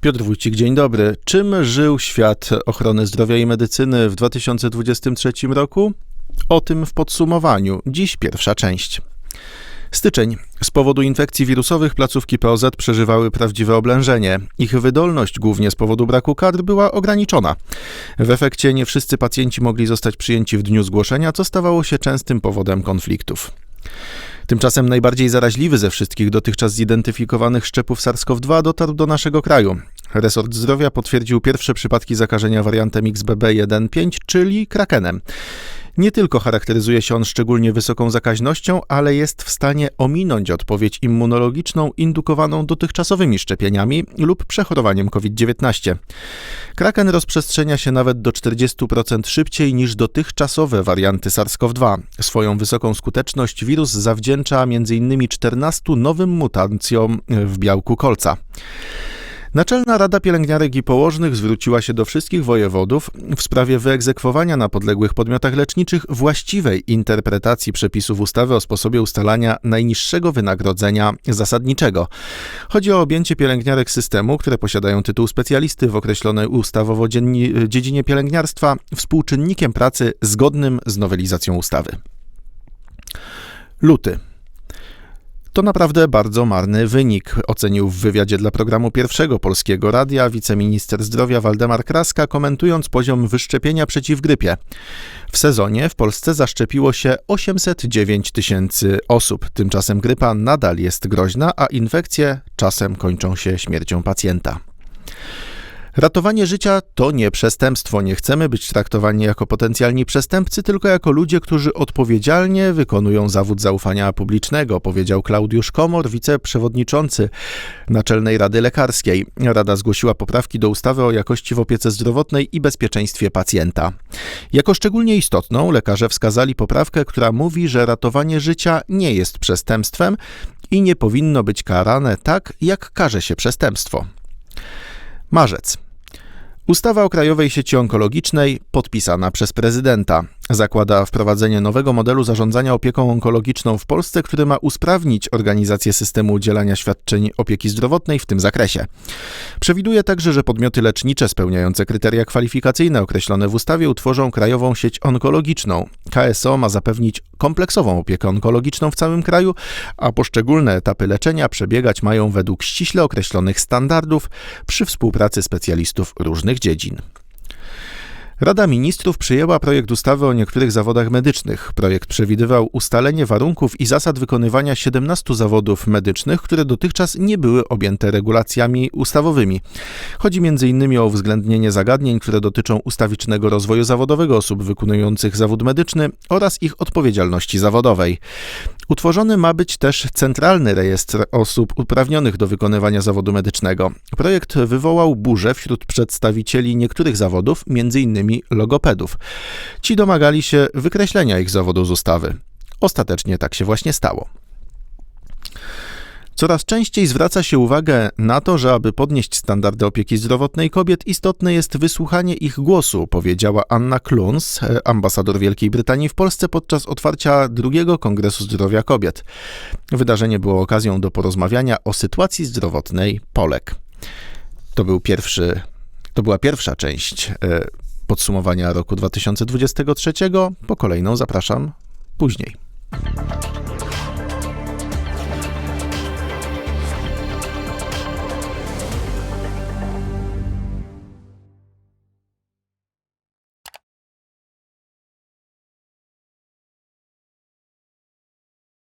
Piotr Wójcik, dzień dobry. Czym żył świat ochrony zdrowia i medycyny w 2023 roku? O tym w podsumowaniu. Dziś pierwsza część. Styczeń. Z powodu infekcji wirusowych placówki POZ przeżywały prawdziwe oblężenie. Ich wydolność, głównie z powodu braku kadr, była ograniczona. W efekcie nie wszyscy pacjenci mogli zostać przyjęci w dniu zgłoszenia, co stawało się częstym powodem konfliktów. Tymczasem najbardziej zaraźliwy ze wszystkich dotychczas zidentyfikowanych szczepów SARS-CoV-2 dotarł do naszego kraju. Resort Zdrowia potwierdził pierwsze przypadki zakażenia wariantem XBB1.5, czyli krakenem. Nie tylko charakteryzuje się on szczególnie wysoką zakaźnością, ale jest w stanie ominąć odpowiedź immunologiczną indukowaną dotychczasowymi szczepieniami lub przechorowaniem COVID-19. Kraken rozprzestrzenia się nawet do 40% szybciej niż dotychczasowe warianty SARS-CoV-2. Swoją wysoką skuteczność wirus zawdzięcza m.in. 14 nowym mutacjom w białku kolca. Naczelna Rada Pielęgniarek i Położnych zwróciła się do wszystkich wojewodów w sprawie wyegzekwowania na podległych podmiotach leczniczych właściwej interpretacji przepisów ustawy o sposobie ustalania najniższego wynagrodzenia zasadniczego. Chodzi o objęcie pielęgniarek systemu, które posiadają tytuł specjalisty w określonej ustawowo dziedzinie pielęgniarstwa współczynnikiem pracy zgodnym z nowelizacją ustawy. Luty. To naprawdę bardzo marny wynik, ocenił w wywiadzie dla programu Pierwszego Polskiego Radia wiceminister zdrowia Waldemar Kraska, komentując poziom wyszczepienia przeciw grypie. W sezonie w Polsce zaszczepiło się 809 tysięcy osób. Tymczasem grypa nadal jest groźna, a infekcje czasem kończą się śmiercią pacjenta. Ratowanie życia to nie przestępstwo. Nie chcemy być traktowani jako potencjalni przestępcy, tylko jako ludzie, którzy odpowiedzialnie wykonują zawód zaufania publicznego, powiedział Klaudiusz Komor, wiceprzewodniczący Naczelnej Rady Lekarskiej. Rada zgłosiła poprawki do ustawy o jakości w opiece zdrowotnej i bezpieczeństwie pacjenta. Jako szczególnie istotną lekarze wskazali poprawkę, która mówi, że ratowanie życia nie jest przestępstwem i nie powinno być karane tak, jak karze się przestępstwo. Marzec. Ustawa o Krajowej Sieci Onkologicznej, podpisana przez prezydenta, zakłada wprowadzenie nowego modelu zarządzania opieką onkologiczną w Polsce, który ma usprawnić organizację systemu udzielania świadczeń opieki zdrowotnej w tym zakresie. Przewiduje także, że podmioty lecznicze spełniające kryteria kwalifikacyjne określone w ustawie utworzą Krajową Sieć Onkologiczną. KSO ma zapewnić kompleksową opiekę onkologiczną w całym kraju, a poszczególne etapy leczenia przebiegać mają według ściśle określonych standardów przy współpracy specjalistów różnych dziedzin. Rada Ministrów przyjęła projekt ustawy o niektórych zawodach medycznych. Projekt przewidywał ustalenie warunków i zasad wykonywania 17 zawodów medycznych, które dotychczas nie były objęte regulacjami ustawowymi. Chodzi m.in. o uwzględnienie zagadnień, które dotyczą ustawicznego rozwoju zawodowego osób wykonujących zawód medyczny oraz ich odpowiedzialności zawodowej. Utworzony ma być też centralny rejestr osób uprawnionych do wykonywania zawodu medycznego. Projekt wywołał burzę wśród przedstawicieli niektórych zawodów, m.in. logopedów. Ci domagali się wykreślenia ich zawodu z ustawy. Ostatecznie tak się właśnie stało. Coraz częściej zwraca się uwagę na to, że aby podnieść standardy opieki zdrowotnej kobiet, istotne jest wysłuchanie ich głosu, powiedziała Anna Kluns, ambasador Wielkiej Brytanii w Polsce podczas otwarcia drugiego Kongresu Zdrowia Kobiet. Wydarzenie było okazją do porozmawiania o sytuacji zdrowotnej Polek. To był pierwszy, to była pierwsza część e, podsumowania roku 2023. Po kolejną zapraszam później.